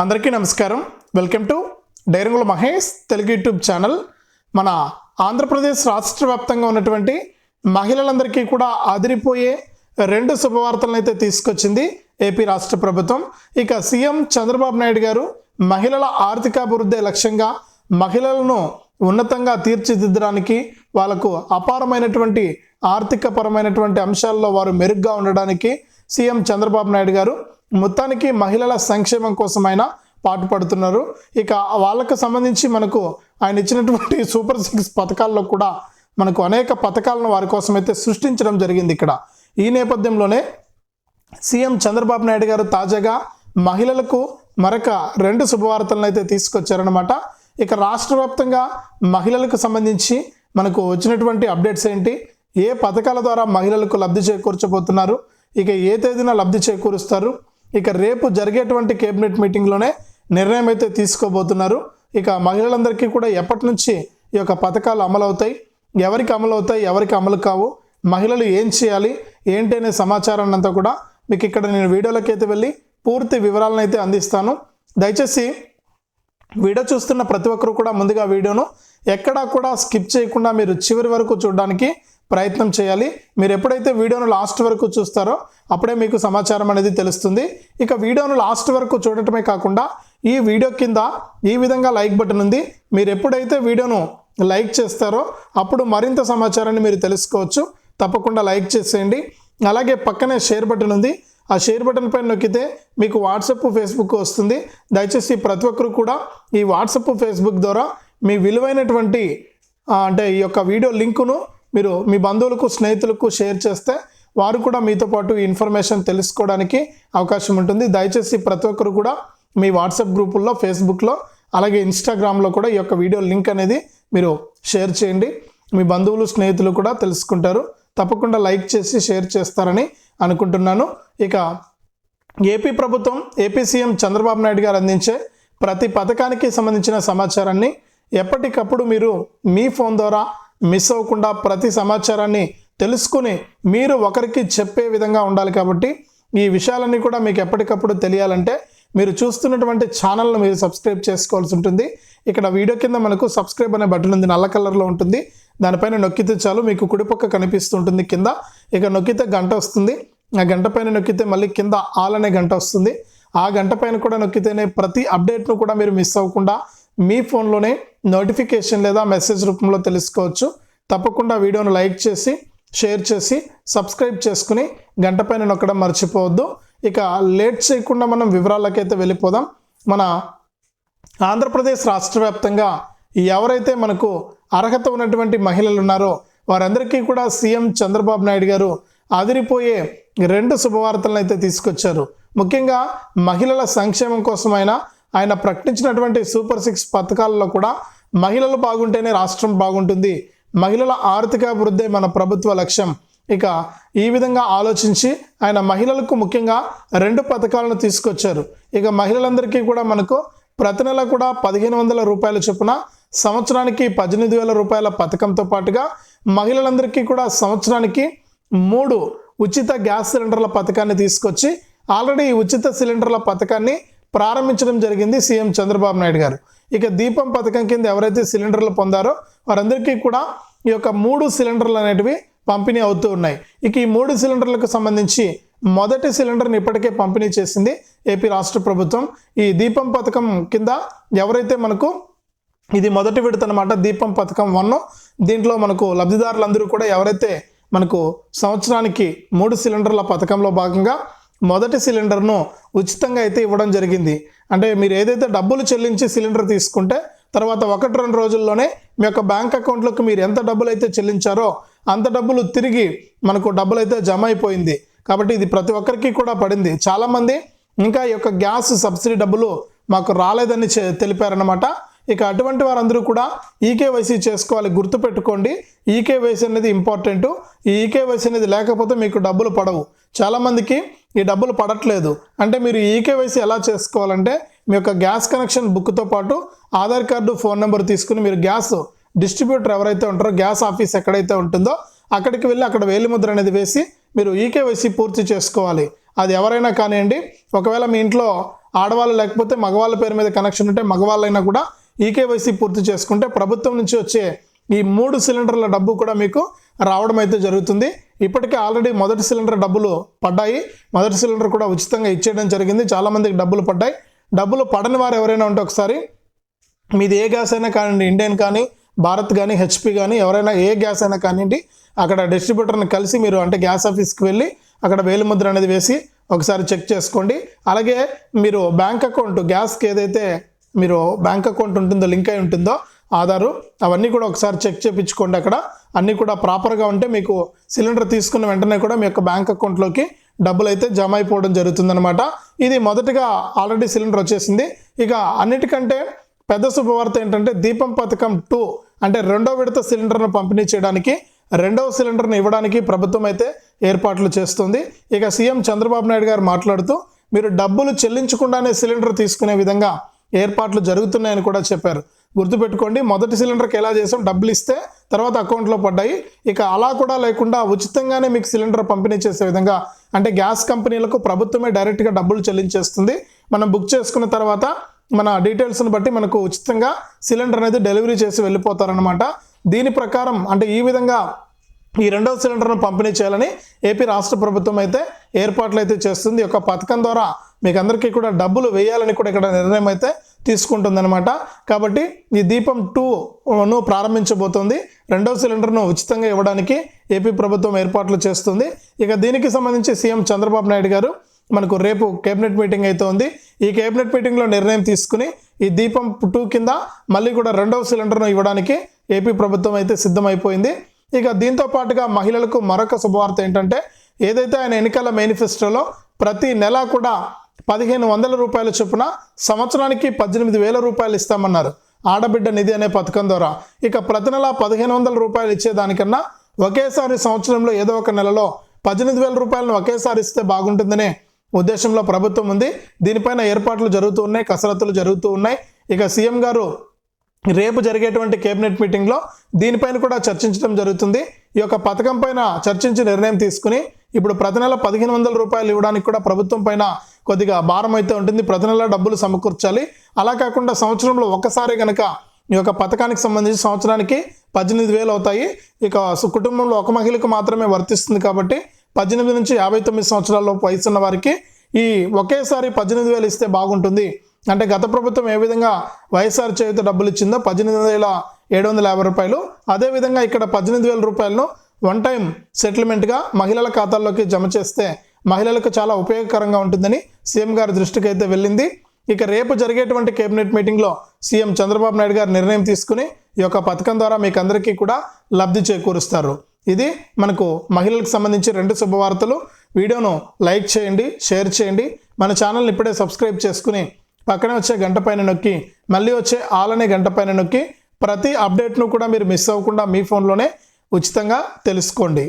అందరికీ నమస్కారం. Welcome to డైరంగుల మహేష్ తెలుగు యూట్యూబ్ ఛానల్. మన ఆంధ్రప్రదేశ్ రాష్ట్ర వ్యాప్తంగా ఉన్నటువంటి మహిళలందరికీ కూడా అదిరిపోయే రెండు శుభవార్తలను అయితే తీసుకొచ్చింది ఏపీ రాష్ట్ర ప్రభుత్వం. ఇక సీఎం చంద్రబాబు నాయుడు గారు మహిళల ఆర్థికాభివృద్ధి లక్ష్యంగా మహిళలను ఉన్నతంగా తీర్చిదిద్దడానికి వాళ్ళకు అపారమైనటువంటి ఆర్థిక పరమైనటువంటి అంశాల్లో వారు మెరుగ్గా ఉండడానికి సీఎం చంద్రబాబు నాయుడు గారు మొత్తానికి మహిళల సంక్షేమం కోసమైనా పాటుపడుతున్నారు. ఇక వాళ్ళకు సంబంధించి మనకు ఆయన ఇచ్చినటువంటి సూపర్ సిక్స్ పథకాల్లో కూడా మనకు అనేక పథకాలను వారి కోసం అయితే సృష్టించడం జరిగింది ఇక్కడ. ఈ నేపథ్యంలోనే సీఎం చంద్రబాబు నాయుడు గారు తాజాగా మహిళలకు మరొక రెండు శుభవార్తలను అయితే తీసుకొచ్చారనమాట ఇక రాష్ట్ర వ్యాప్తంగా మహిళలకు సంబంధించి మనకు వచ్చినటువంటి అప్డేట్స్ ఏంటి? ఏ పథకాల ద్వారా మహిళలకు లబ్ధి చేకూర్చబోతున్నారు? ఇక ఏ తేదీన లబ్ధి చేకూరుస్తారు? ఇక రేపు జరిగేటువంటి కేబినెట్ మీటింగ్లోనే నిర్ణయం అయితే తీసుకోబోతున్నారు. ఇక మహిళలందరికీ కూడా ఎప్పటి నుంచి ఈ యొక్క పథకాలు అమలు అవుతాయి ఎవరికి అమలు అవుతాయి ఎవరికి అమలు కావు? మహిళలు ఏం చేయాలి? ఏంటి అనే సమాచారాన్ని అంతా కూడా మీకు ఇక్కడ నేను వీడియోలోకి అయితే వెళ్ళి పూర్తి వివరాలను అయితే అందిస్తాను. దయచేసి వీడియో చూస్తున్న ప్రతి ఒక్కరు కూడా ముందుగా వీడియోను ఎక్కడా కూడా స్కిప్ చేయకుండా మీరు చివరి వరకు చూడడానికి ప్రయత్నం చేయాలి. మీరు ఎప్పుడైతే వీడియోను లాస్ట్ వరకు చూస్తారో అప్పుడే మీకు సమాచారం అనేది తెలుస్తుంది. ఇక వీడియోను లాస్ట్ వరకు చూడటమే కాకుండా ఈ వీడియో కింద ఈ విధంగా లైక్ బటన్ ఉంది. మీరు ఎప్పుడైతే వీడియోను లైక్ చేస్తారో అప్పుడు మరింత సమాచారాన్ని మీరు తెలుసుకోవచ్చు. తప్పకుండా లైక్ చేసేయండి. అలాగే పక్కనే షేర్ బటన్ ఉంది. ఆ షేర్ బటన్ పైన నొక్కితే మీకు వాట్సప్ ఫేస్బుక్ వస్తుంది. దయచేసి ప్రతి ఒక్కరు కూడా ఈ వాట్సప్ ఫేస్బుక్ ద్వారా మీ విలువైనటువంటి అంటే ఈ యొక్క వీడియో లింకును మీరు మీ బంధువులకు స్నేహితులకు షేర్ చేస్తే వారు కూడా మీతో పాటు ఇన్ఫర్మేషన్ తెలుసుకోవడానికి అవకాశం ఉంటుంది. దయచేసి ప్రతి ఒక్కరు కూడా మీ వాట్సాప్ గ్రూపుల్లో ఫేస్బుక్లో అలాగే ఇన్స్టాగ్రామ్లో కూడా ఈ యొక్క వీడియో లింక్ అనేది మీరు షేర్ చేయండి. మీ బంధువులు స్నేహితులు కూడా తెలుసుకుంటారు. తప్పకుండా లైక్ చేసి షేర్ చేస్తారని అనుకుంటున్నాను. ఇక ఏపీ ప్రభుత్వం ఏపీ సీఎం చంద్రబాబు నాయుడు గారు అందించే ప్రతి పథకానికి సంబంధించిన సమాచారాన్ని ఎప్పటికప్పుడు మీరు మీ ఫోన్ ద్వారా మిస్ అవ్వకుండా ప్రతి సమాచారాన్ని తెలుసుకుని మీరు ఒకరికి చెప్పే విధంగా ఉండాలి కాబట్టి ఈ విషయాలన్నీ కూడా మీకు ఎప్పటికప్పుడు తెలియాలంటే మీరు చూస్తున్నటువంటి ఛానల్ను మీరు సబ్స్క్రైబ్ చేసుకోవాల్సి ఉంటుంది. ఇక్కడ వీడియో కింద మనకు సబ్స్క్రైబ్ అనే బటన్ ఉంది నల్ల కలర్లో ఉంటుంది. దానిపైన నొక్కితే చాలు మీకు కుడిపక్క కనిపిస్తుంటుంది కింద. ఇక నొక్కితే గంట వస్తుంది. ఆ గంట పైన నొక్కితే మళ్ళీ కింద ఆల్ అనే గంట వస్తుంది. ఆ గంట పైన కూడా నొక్కితేనే ప్రతి అప్డేట్ను కూడా మీరు మిస్ అవ్వకుండా మీ ఫోన్లోనే నోటిఫికేషన్ లేదా మెసేజ్ రూపంలో తెలుసుకోవచ్చు. తప్పకుండా వీడియోను లైక్ చేసి షేర్ చేసి సబ్స్క్రైబ్ చేసుకుని గంట పైన నొక్కడం మర్చిపోవద్దు. ఇక లేట్ చేయకుండా మనం వివరాలకైతే వెళ్ళిపోదాం. మన ఆంధ్రప్రదేశ్ రాష్ట్ర వ్యాప్తంగా ఎవరైతే మనకు అర్హత ఉన్నటువంటి మహిళలు ఉన్నారో వారందరికీ కూడా సీఎం చంద్రబాబు నాయుడు గారు అదిరిపోయే రెండు శుభవార్తలను అయితే తీసుకొచ్చారు. ముఖ్యంగా మహిళల సంక్షేమం కోసమైనా ఆయన ప్రకటించినటువంటి సూపర్ సిక్స్ పథకాల్లో కూడా మహిళలు బాగుంటేనే రాష్ట్రం బాగుంటుంది. మహిళల ఆర్థికాభివృద్ధి మన ప్రభుత్వ లక్ష్యం. ఇక ఈ విధంగా ఆలోచించి ఆయన మహిళలకు ముఖ్యంగా రెండు పథకాలను తీసుకొచ్చారు. ఇక మహిళలందరికీ కూడా మనకు ప్రతి నెల కూడా పదిహేను వందల రూపాయల చొప్పున సంవత్సరానికి పద్దెనిమిది వేల రూపాయల పథకంతో పాటుగా మహిళలందరికీ కూడా సంవత్సరానికి మూడు ఉచిత గ్యాస్ సిలిండర్ల పథకాన్ని తీసుకొచ్చి ఆల్రెడీ ఈ ఉచిత సిలిండర్ల పథకాన్ని ప్రారంభించడం జరిగింది సీఎం చంద్రబాబు నాయుడు గారు. ఇక దీపం పథకం కింద ఎవరైతే సిలిండర్లు పొందారో వారందరికీ కూడా ఈ యొక్క మూడు సిలిండర్లు అనేటివి పంపిణీ అవుతూ ఉన్నాయి. ఇక ఈ మూడు సిలిండర్లకు సంబంధించి మొదటి సిలిండర్ని ఇప్పటికే పంపిణీ చేసింది ఏపీ రాష్ట్ర ప్రభుత్వం. ఈ దీపం పథకం కింద ఎవరైతే మనకు ఇది మొదటి విడత అనమాట దీపం పథకం వన్ దీంట్లో మనకు లబ్ధిదారులందరూ కూడా ఎవరైతే మనకు సంవత్సరానికి మూడు సిలిండర్ల పథకంలో భాగంగా మొదటి సిలిండర్ను ఉచితంగా అయితే ఇవ్వడం జరిగింది. అంటే మీరు ఏదైతే డబ్బులు చెల్లించి సిలిండర్ తీసుకుంటే తర్వాత ఒకటి రెండు రోజుల్లోనే మీ యొక్క బ్యాంక్ అకౌంట్లోకి మీరు ఎంత డబ్బులు అయితే చెల్లించారో అంత డబ్బులు తిరిగి మనకు డబ్బులు అయితే జమ అయిపోయింది కాబట్టి ఇది ప్రతి ఒక్కరికి కూడా పడింది. చాలామంది ఇంకా ఈ యొక్క గ్యాస్ సబ్సిడీ డబ్బులు మాకు రాలేదని తెలిపారనమాట ఇక అటువంటి వారందరూ కూడా ఈకేవైసీ చేసుకోవాలి. గుర్తుపెట్టుకోండి ఈకేవైసీ అనేది ఇంపార్టెంట్ ఈ ఈకేవైసీ అనేది లేకపోతే మీకు డబ్బులు పడవు. చాలామందికి ఈ డబ్బులు పడట్లేదు. అంటే మీరు ఈకేవైసీ ఎలా చేసుకోవాలంటే మీ యొక్క గ్యాస్ కనెక్షన్ బుక్తో పాటు ఆధార్ కార్డు ఫోన్ నెంబర్ తీసుకుని మీరు గ్యాస్ డిస్ట్రిబ్యూటర్ ఎవరైతే ఉంటారో గ్యాస్ ఆఫీస్ ఎక్కడైతే ఉంటుందో అక్కడికి వెళ్ళి అక్కడ వేలిముద్ర అనేది వేసి మీరు ఈకేవైసీ పూర్తి చేసుకోవాలి. అది ఎవరైనా కానివ్వండి ఒకవేళ మీ ఇంట్లో ఆడవాళ్ళు లేకపోతే మగవాళ్ళ పేరు మీద కనెక్షన్ ఉంటే మగవాళ్ళైనా కూడా ఈకేవైసీ పూర్తి చేసుకుంటే ప్రభుత్వం నుంచి వచ్చే ఈ మూడు సిలిండర్ల డబ్బు కూడా మీకు రావడం అయితే జరుగుతుంది. ఇప్పటికే ఆల్రెడీ మొదటి సిలిండర్ డబ్బులు పడ్డాయి. మొదటి సిలిండర్ కూడా ఉచితంగా ఇచ్చేయడం జరిగింది. చాలామందికి డబ్బులు పడ్డాయి. డబ్బులు పడని వారు ఎవరైనా ఉంటే ఒకసారి మీది ఏ గ్యాస్ అయినా కానివ్వండి ఇండియన్ కానీ భారత్ కానీ హెచ్పి కానీ ఎవరైనా ఏ గ్యాస్ అయినా కానివ్వండి అక్కడ డిస్ట్రిబ్యూటర్ని కలిసి మీరు అంటే గ్యాస్ ఆఫీస్కి వెళ్ళి అక్కడ వేలిముద్ర అనేది వేసి ఒకసారి చెక్ చేసుకోండి. అలాగే మీరు బ్యాంక్ అకౌంట్ గ్యాస్కి ఏదైతే మీరు బ్యాంక్ అకౌంట్ ఉంటుందో లింక్ అయి ఉంటుందో ఆధారు అవన్నీ కూడా ఒకసారి చెక్ చేయించుకోండి అక్కడ. అన్నీ కూడా ప్రాపర్గా ఉంటే మీకు సిలిండర్ తీసుకున్న వెంటనే కూడా మీ యొక్క బ్యాంక్ అకౌంట్లోకి డబ్బులు అయితే జమ అయిపోవడం జరుగుతుందన్నమాట. ఇది మొదటగా ఆల్రెడీ సిలిండర్ వచ్చేసింది. ఇక అన్నిటికంటే పెద్ద శుభవార్త ఏంటంటే దీపం పథకం టూ అంటే రెండో విడత సిలిండర్ను పంపిణీ చేయడానికి రెండవ సిలిండర్ను ఇవ్వడానికి ప్రభుత్వం అయితే ఏర్పాట్లు చేస్తుంది. ఇక సీఎం చంద్రబాబు నాయుడు గారు మాట్లాడుతూ మీరు డబ్బులు చెల్లించకుండానే సిలిండర్ తీసుకునే విధంగా ఏర్పాట్లు జరుగుతున్నాయని కూడా చెప్పారు. గుర్తుపెట్టుకోండి మొదటి సిలిండర్కి ఎలా చేసాం డబ్బులు ఇస్తే తర్వాత అకౌంట్లో పడ్డాయి. ఇక అలా కూడా లేకుండా ఉచితంగానే మీకు సిలిండర్ పంపిణీ చేసే విధంగా అంటే గ్యాస్ కంపెనీలకు ప్రభుత్వమే డైరెక్ట్గా డబ్బులు చెల్లించేస్తుంది. మనం బుక్ చేసుకున్న తర్వాత మన డీటెయిల్స్ని బట్టి మనకు ఉచితంగా సిలిండర్ అనేది డెలివరీ చేసి వెళ్ళిపోతారనమాట దీని ప్రకారం అంటే ఈ విధంగా ఈ రెండవ సిలిండర్ను పంపిణీ చేయాలని ఏపీ రాష్ట్ర ప్రభుత్వం అయితే ఏర్పాట్లు అయితే చేస్తుంది. ఈ యొక్క పథకం ద్వారా మీకు అందరికీ కూడా డబ్బులు వేయాలని కూడా ఇక్కడ నిర్ణయం అయితే తీసుకుంటుందన్నమాట. కాబట్టి ఈ దీపం టూను ప్రారంభించబోతోంది. రెండవ సిలిండర్ను ఉచితంగా ఇవ్వడానికి ఏపీ ప్రభుత్వం ఏర్పాట్లు చేస్తుంది. ఇక దీనికి సంబంధించి సీఎం చంద్రబాబు నాయుడు గారు మనకు రేపు కేబినెట్ మీటింగ్ అయితే ఉంది. ఈ కేబినెట్ మీటింగ్లో నిర్ణయం తీసుకుని ఈ దీపం టూ కింద మళ్ళీ కూడా రెండవ సిలిండర్ను ఇవ్వడానికి ఏపీ ప్రభుత్వం అయితే సిద్ధమైపోయింది. ఇక దీంతో పాటుగా మహిళలకు మరొక శుభవార్త ఏంటంటే ఏదైతే ఆయన ఎన్నికల మేనిఫెస్టోలో ప్రతి నెల కూడా పదిహేను వందల రూపాయల చొప్పున సంవత్సరానికి పద్దెనిమిది వేల రూపాయలు ఇస్తామన్నారు ఆడబిడ్డ నిధి అనే పథకం ద్వారా. ఇక ప్రతి నెల పదిహేను వందల రూపాయలు ఇచ్చేదానికన్నా ఒకేసారి సంవత్సరంలో ఏదో ఒక నెలలో పద్దెనిమిది వేల రూపాయలను ఒకేసారి ఇస్తే బాగుంటుందనే ఉద్దేశంలో ప్రభుత్వం ఉంది. దీనిపైన ఏర్పాట్లు జరుగుతూ ఉన్నాయి కసరత్తులు జరుగుతూ ఉన్నాయి. ఇక సీఎం గారు రేపు జరిగేటువంటి కేబినెట్ మీటింగ్లో దీనిపైన కూడా చర్చించడం జరుగుతుంది. ఈ యొక్క పథకం పైన చర్చించి నిర్ణయం తీసుకుని ఇప్పుడు ప్రతి నెల పదిహేను వందల రూపాయలు ఇవ్వడానికి కూడా ప్రభుత్వం పైన కొద్దిగా భారం అయితే ఉంటుంది. ప్రతి నెల డబ్బులు సమకూర్చాలి. అలా కాకుండా సంవత్సరంలో ఒక్కసారి కనుక ఈ యొక్క పథకానికి సంబంధించి సంవత్సరానికి పద్దెనిమిది వేలు అవుతాయి. ఇక సు- కుటుంబంలో ఒక మహిళకు మాత్రమే వర్తిస్తుంది కాబట్టి పద్దెనిమిది నుంచి యాభై తొమ్మిది సంవత్సరాల వయసున్న వారికి ఈ ఒకేసారి పద్దెనిమిది వేలు ఇస్తే బాగుంటుంది. అంటే గత ప్రభుత్వం ఏ విధంగా వైఎస్ఆర్ చేయుత డబ్బులు ఇచ్చిందో పద్దెనిమిది వేల ఏడు వందల యాభై రూపాయలు. అదేవిధంగా ఇక్కడ పద్దెనిమిది వేల రూపాయలను వన్ టైం సెటిల్మెంట్గా మహిళల ఖాతాల్లోకి జమ చేస్తే మహిళలకు చాలా ఉపయోగకరంగా ఉంటుందని సీఎం గారి దృష్టికి అయితే వెళ్ళింది. ఇక రేపు జరిగేటువంటి కేబినెట్ మీటింగ్లో సీఎం చంద్రబాబు నాయుడు గారు నిర్ణయం తీసుకుని ఈ యొక్క పథకం ద్వారా మీకు అందరికీ కూడా లబ్ధి చేకూరుస్తారు. ఇది మనకు మహిళలకు సంబంధించి రెండు శుభవార్తలు. వీడియోను లైక్ చేయండి షేర్ చేయండి. మన ఛానల్ని ఇప్పుడే సబ్స్క్రైబ్ చేసుకుని పక్కనే వచ్చే గంట పైన నొక్కి మళ్ళీ వచ్చే ఆల్ అనే గంట పైన నొక్కి ప్రతి అప్డేట్ను కూడా మీరు మిస్ అవ్వకుండా మీ ఫోన్లోనే ఉచితంగా తెలుసుకోండి.